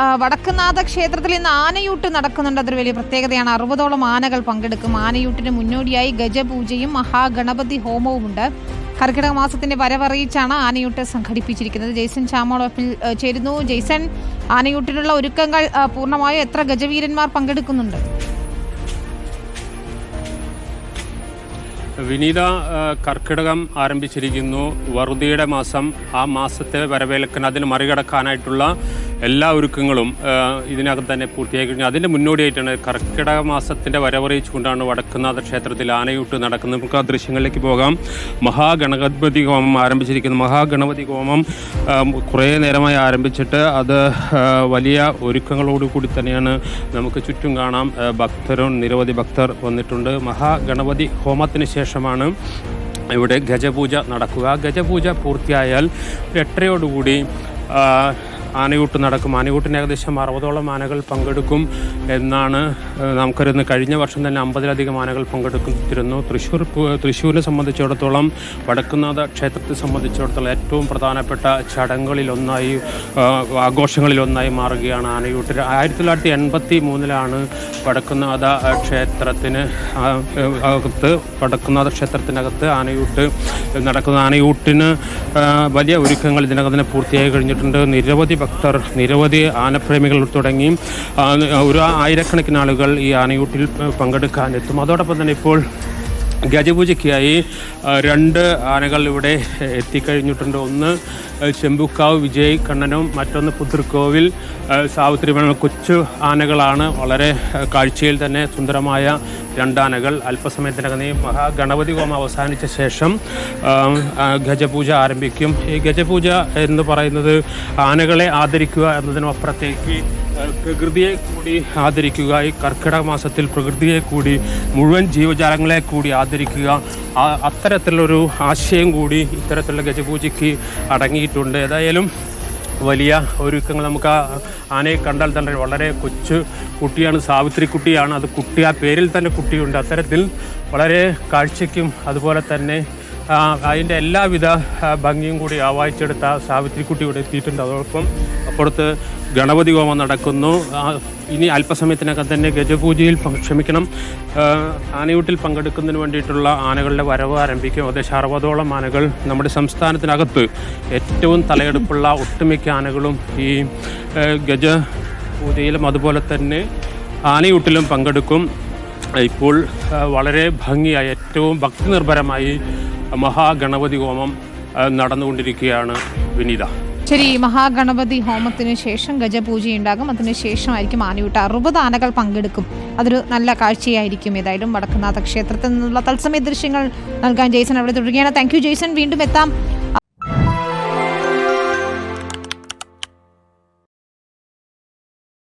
ആ, വടക്കുന്നാഥ ക്ഷേത്രത്തിൽ ഇന്ന് ആനയൂട്ട് നടക്കുന്നുണ്ട്. അതൊരു വലിയ പ്രത്യേകതയാണ്. അറുപതോളം ആനകൾ പങ്കെടുക്കും. ആനയൂട്ടിന് മുന്നോടിയായി ഗജപൂജയും മഹാഗണപതി ഹോമവും ഉണ്ട് കർക്കിടക മാസത്തിന്റെ വരവറിയിച്ചാണ് ആനയൂട്ട് സംഘടിപ്പിച്ചിരിക്കുന്നത്. ജെയ്സൺ ചാമോളപ്പിൽ ചേരുന്നു. ജെയ്സൺ ആനയൂട്ടിനുള്ള ഒരുക്കങ്ങൾ പൂർണമായും? എത്ര ഗജവീരന്മാർ പങ്കെടുക്കുന്നുണ്ട്? വിനീത കർക്കിടകം ആരംഭിച്ചിരിക്കുന്നു. വറുതിയുടെ മാസം. ആ മാസത്തെ വരവേൽക്കാൻ അതിന് മറികടക്കാനായിട്ടുള്ള എല്ലാ ഒരുക്കങ്ങളും ഇതിനകം തന്നെ പൂർത്തിയായി കഴിഞ്ഞു. അതിന്റെ മുന്നോടിയായിട്ടാണ് കർക്കിടക മാസത്തിന്റെ വരവറിയിച്ചുകൊണ്ടാണ് വടക്കുന്നാഥ ക്ഷേത്രത്തിൽ ആനയൂട്ട് നടക്കുന്നത്. നമുക്ക് ആ ദൃശ്യങ്ങളിലേക്ക് പോകാം. മഹാഗണപതി ഹോമം ആരംഭിച്ചിരിക്കുന്നു. മഹാഗണപതി ഹോമം കുറേ നേരമായി ആരംഭിച്ചിട്ട് അത് വലിയ ഒരുക്കങ്ങളോടുകൂടി തന്നെയാണ് നമുക്ക് ചുറ്റും കാണാം. ഭക്തരും നിരവധി ഭക്തർ വന്നിട്ടുണ്ട്. മഹാഗണപതി ഹോമത്തിന് ശേഷമാണ് ഇവിടെ ഗജപൂജ നടക്കുക. ഗജപൂജ പൂർത്തിയായാൽ എട്ടരയോടുകൂടി ആനയൂട്ട് നടക്കും. ആനയൂട്ടിന് ഏകദേശം അറുപതോളം ആനകൾ പങ്കെടുക്കും എന്നാണ് ഏഹ്, നമുക്കറിയുന്നത്. കഴിഞ്ഞ വർഷം തന്നെ അമ്പതിലധികം ആനകൾ പങ്കെടുത്തിരുന്നു. തൃശ്ശൂർ തൃശ്ശൂരിനെ സംബന്ധിച്ചിടത്തോളം വടക്കുന്നാഥ ക്ഷേത്രത്തെ സംബന്ധിച്ചിടത്തോളം ഏറ്റവും പ്രധാനപ്പെട്ട ചടങ്ങുകളിലൊന്നായി ആഘോഷങ്ങളിലൊന്നായി മാറുകയാണ് ആനയൂട്ട്. ആയിരത്തി തൊള്ളായിരത്തി എൺപത്തി മൂന്നിലാണ് വടക്കുന്നാഥ ക്ഷേത്രത്തിന് അകത്ത് വടക്കുന്നാഥ ക്ഷേത്രത്തിനകത്ത് ആനയൂട്ട് നടക്കുന്ന ആനയൂട്ടിന് വലിയ ഒരുക്കങ്ങൾ ഇതിനകം തന്നെ പൂർത്തിയായി കഴിഞ്ഞിട്ടുണ്ട്. നിരവധി ഭക്തർ നിരവധി ആനപ്രേമികൾ തുടങ്ങി ഒരു ആയിരക്കണക്കിന് ആളുകൾ ഈ ആനയൂട്ടിൽ പങ്കെടുക്കാൻ എത്തും. അതോടൊപ്പം തന്നെ ഇപ്പോൾ ഗജപൂജയ്ക്കായി രണ്ട് ആനകൾ ഇവിടെ എത്തിക്കഴിഞ്ഞിട്ടുണ്ട്. ഒന്ന് ചെമ്പുക്കാവ് വിജയ് കണ്ണനും മറ്റൊന്ന് പുതൃക്കോവിൽ ആ, സാവിത്രി. കൊച്ചു ആനകളാണ്. വളരെ കാഴ്ചയിൽ തന്നെ സുന്ദരമായ രണ്ടാനകൾ അല്പസമയത്തിനകം ഈ മഹാഗണപതി ഹോമം അവസാനിച്ച ശേഷം ഗജപൂജ ആരംഭിക്കും. ഈ ഗജപൂജ എന്ന് പറയുന്നത് ആനകളെ ആദരിക്കുക എന്നതിനും അപ്പുറത്തേക്ക് പ്രകൃതിയെ കൂടി ആദരിക്കുക ഈ കർക്കിടക മാസത്തിൽ പ്രകൃതിയെ കൂടി മുഴുവൻ ജീവജാലങ്ങളെ കൂടി ആദരിക്കുക അത്തരത്തിലുള്ളൊരു ആശയം കൂടി ഇത്തരത്തിലുള്ള ഗജപൂജയ്ക്ക് അടങ്ങിയിട്ടുണ്ട്. ഏതായാലും വലിയ ഒരുക്കങ്ങൾ നമുക്ക് ആ ആനയെ കണ്ടാൽ തന്നെ വളരെ കൊച്ചു കുട്ടിയാണ് സാവിത്രി കുട്ടിയാണ് അത് കുട്ടി ആ പേരിൽ തന്നെ കുട്ടിയുണ്ട്. അത്തരത്തിൽ വളരെ കാഴ്ചയ്ക്കും അതുപോലെ തന്നെ അതിന്റെ എല്ലാവിധ ഭംഗിയും കൂടി ആവാഹിച്ചെടുത്ത സാവിത്രിക്കുട്ടി ഇവിടെ എത്തിയിട്ടുണ്ട്. അതോടൊപ്പം അപ്പുറത്ത് ഗണപതി ഹോമം നടക്കുന്നു. ഇനി അല്പസമയത്തിനകം തന്നെ ഗജപൂജയിൽ ക്ഷമിക്കണം. ആനയൂട്ടിൽ പങ്കെടുക്കുന്നതിന് വേണ്ടിയിട്ടുള്ള ആനകളുടെ വരവ് ആരംഭിക്കും. ഏകദേശം അറുപതോളം ആനകൾ നമ്മുടെ സംസ്ഥാനത്തിനകത്ത് ഏറ്റവും തലയെടുപ്പുള്ള ഒട്ടുമിക്ക ആനകളും ഈ ഗജ പൂജയിലും അതുപോലെ തന്നെ ആനയൂട്ടിലും പങ്കെടുക്കും. ഇപ്പോൾ വളരെ ഭംഗിയായി ഏറ്റവും ഭക്തി നിർഭരമായി മഹാഗണപതി ഹോമം നടന്നുകൊണ്ടിരിക്കുകയാണ് വിനീത. ശരി മഹാഗണപതി ഹോമത്തിന് ശേഷം ഗജപൂജയുണ്ടാകും. അതിന് ശേഷമായിരിക്കും ആനയൂട്ട്. അറുപത് ആനകൾ പങ്കെടുക്കും. അതൊരു നല്ല കാഴ്ചയായിരിക്കും ഏതായാലും വടക്കുന്നാഥ ക്ഷേത്രത്തിൽ നിന്നുള്ള തത്സമയ ദൃശ്യങ്ങൾ നൽകാൻ ജെയ്സൺ അവിടെ തുടരുകയാണ്. താങ്ക് യു വീണ്ടും എത്താം.